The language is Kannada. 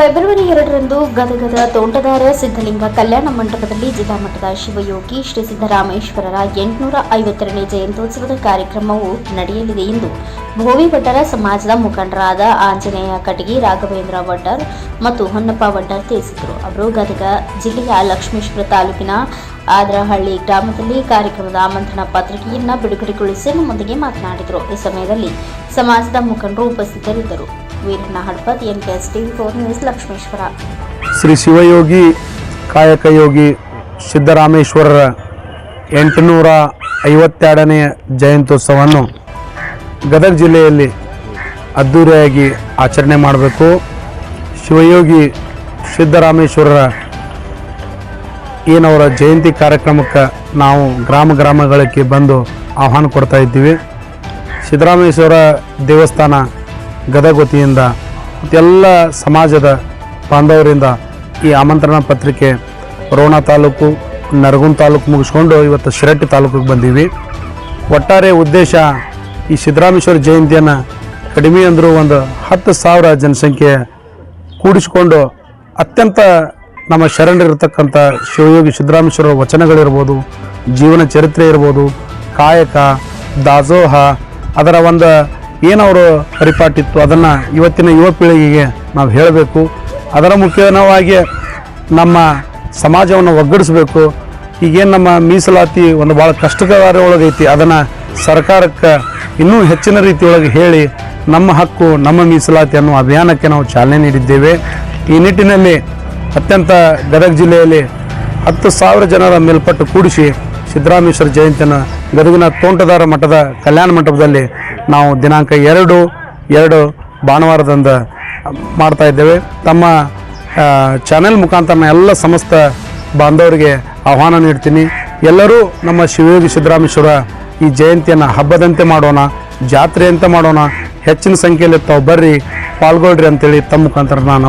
ಫೆಬ್ರವರಿ ಎರಡರಂದು ಗದಗದ ತೋಂಟದಾರ ಸಿದ್ಧಲಿಂಗ ಕಲ್ಯಾಣ ಮಂಟಪದಲ್ಲಿ ಜಿಲ್ಲಾಮಟ್ಟದ ಶಿವಯೋಗಿ ಶ್ರೀ ಸಿದ್ದರಾಮೇಶ್ವರರ ಎಂಟುನೂರ ಐವತ್ತೆರಡನೇ ಜಯಂತ್ಯೋತ್ಸವದ ಕಾರ್ಯಕ್ರಮವು ನಡೆಯಲಿದೆ ಎಂದು ಭೋವಿ ಭಟ್ಟರ ಸಮಾಜದ ಮುಖಂಡರಾದ ಆಂಜನೇಯ ಕಟಗಿ ರಾಘವೇಂದ್ರ ವಡ್ಡರ್ ಮತ್ತು ಹೊನ್ನಪ್ಪ ವಡ್ಡರ್ ತಿಳಿಸಿದರು. ಅವರು ಗದಗ ಜಿಲ್ಲೆಯ ಲಕ್ಷ್ಮೇಶ್ವರ ತಾಲೂಕಿನ ಆದ್ರಹಳ್ಳಿ ಗ್ರಾಮದಲ್ಲಿ ಕಾರ್ಯಕ್ರಮದ ಆಮಂತ್ರಣ ಪತ್ರಿಕೆಯನ್ನು ಬಿಡುಗಡೆಗೊಳಿಸಿ ನಮ್ಮೊಂದಿಗೆ ಮಾತನಾಡಿದರು. ಈ ಸಮಯದಲ್ಲಿ ಸಮಾಜದ ಮುಖಂಡರು ಉಪಸ್ಥಿತರಿದ್ದರು. ವೀರಣ್ಣ ಕೆ ಎಸ್ ಶ್ರೀ ಶಿವಯೋಗಿ ಕಾಯಕ ಯೋಗಿ ಸಿದ್ದರಾಮೇಶ್ವರರ ಎಂಟುನೂರ ಐವತ್ತೆರಡನೇ ಜಯಂತ್ಯೋತ್ಸವವನ್ನು ಗದಗ ಜಿಲ್ಲೆಯಲ್ಲಿ ಅದ್ಧೂರಿಯಾಗಿ ಆಚರಣೆ ಮಾಡಬೇಕು. ಶಿವಯೋಗಿ ಸಿದ್ದರಾಮೇಶ್ವರರ ಏನವರ ಜಯಂತಿ ಕಾರ್ಯಕ್ರಮಕ್ಕೆ ನಾವು ಗ್ರಾಮ ಗ್ರಾಮಗಳಿಗೆ ಬಂದು ಆಹ್ವಾನ ಕೊಡ್ತಾ ಇದ್ದೀವಿ. ಸಿದ್ದರಾಮೇಶ್ವರ ದೇವಸ್ಥಾನ ಗದಗ ವತಿಯಿಂದ ಎಲ್ಲ ಸಮಾಜದ ಬಾಂಧವರಿಂದ ಈ ಆಮಂತ್ರಣ ಪತ್ರಿಕೆ ರೋಣ ತಾಲೂಕು, ನರಗುಂದ ತಾಲೂಕು ಮುಗಿಸ್ಕೊಂಡು ಇವತ್ತು ಶಿರಟ್ಟಿ ತಾಲೂಕಿಗೆ ಬಂದೀವಿ. ಒಟ್ಟಾರೆ ಉದ್ದೇಶ ಈ ಸಿದ್ದರಾಮೇಶ್ವರ ಜಯಂತಿಯನ್ನು ಕಡಿಮೆ ಅಂದರೂ ಒಂದು ಹತ್ತು ಸಾವಿರ ಜನಸಂಖ್ಯೆ ಕೂಡಿಸಿಕೊಂಡು ಅತ್ಯಂತ ನಮ್ಮ ಶರಣರಿರ್ತಕ್ಕಂಥ ಶಿವಯೋಗಿ ಸಿದ್ದರಾಮೇಶ್ವರ ವಚನಗಳಿರ್ಬೋದು, ಜೀವನ ಚರಿತ್ರೆ ಇರ್ಬೋದು, ಕಾಯಕ, ದಾಸೋಹ, ಅದರ ಒಂದು ಏನವರು ಪರಿಪಾಟಿತ್ತು ಅದನ್ನು ಇವತ್ತಿನ ಯುವ ಪೀಳಿಗೆಗೆ ನಾವು ಹೇಳಬೇಕು. ಅದರ ಮುಖ್ಯವಾಗಿ ನಮ್ಮ ಸಮಾಜವನ್ನು ಒಗ್ಗಡಿಸಬೇಕು. ಈಗೇನು ನಮ್ಮ ಮೀಸಲಾತಿ ಒಂದು ಭಾಳ ಕಷ್ಟಕರ ಒಳಗೈತಿ ಅದನ್ನು ಸರ್ಕಾರಕ್ಕೆ ಇನ್ನೂ ಹೆಚ್ಚಿನ ರೀತಿಯೊಳಗೆ ಹೇಳಿ ನಮ್ಮ ಹಕ್ಕು, ನಮ್ಮ ಮೀಸಲಾತಿ ಅನ್ನುವ ಅಭಿಯಾನಕ್ಕೆ ನಾವು ಚಾಲನೆ ನೀಡಿದ್ದೇವೆ. ಈ ನಿಟ್ಟಿನಲ್ಲಿ ಅತ್ಯಂತ ಗದಗ ಜಿಲ್ಲೆಯಲ್ಲಿ ಹತ್ತು ಸಾವಿರ ಜನರ ಮೇಲ್ಪಟ್ಟು ಕೂಡಿಸಿ ಸಿದ್ದರಾಮೇಶ್ವರ ಜಯಂತಿಯನ್ನು ಗದಗಿನ ತೋಂಟದಾರ ಮಠದ ಕಲ್ಯಾಣ ಮಂಟಪದಲ್ಲಿ ನಾವು ದಿನಾಂಕ ಎರಡು ಎರಡು ಭಾನುವಾರದಂದು ಮಾಡ್ತಾ ಇದ್ದೇವೆ. ತಮ್ಮ ಚಾನೆಲ್ ಮುಖಾಂತರ ಎಲ್ಲ ಸಮಸ್ತ ಬಾಂಧವರಿಗೆ ಆಹ್ವಾನ ನೀಡ್ತೀನಿ. ಎಲ್ಲರೂ ನಮ್ಮ ಶಿವಯೋಗಿ ಸಿದ್ದರಾಮೇಶ್ವರ ಈ ಜಯಂತಿಯನ್ನು ಹಬ್ಬದಂತೆ ಮಾಡೋಣ, ಜಾತ್ರೆಯಂತೆ ಮಾಡೋಣ. ಹೆಚ್ಚಿನ ಸಂಖ್ಯೆಯಲ್ಲಿ ತಾವು ಬರ್ರಿ, ಪಾಲ್ಗೊಳ್ರಿ ಅಂತೇಳಿ ತಮ್ಮ ಮುಖಾಂತರ ನಾನು ಅವ್ರಿಗೆ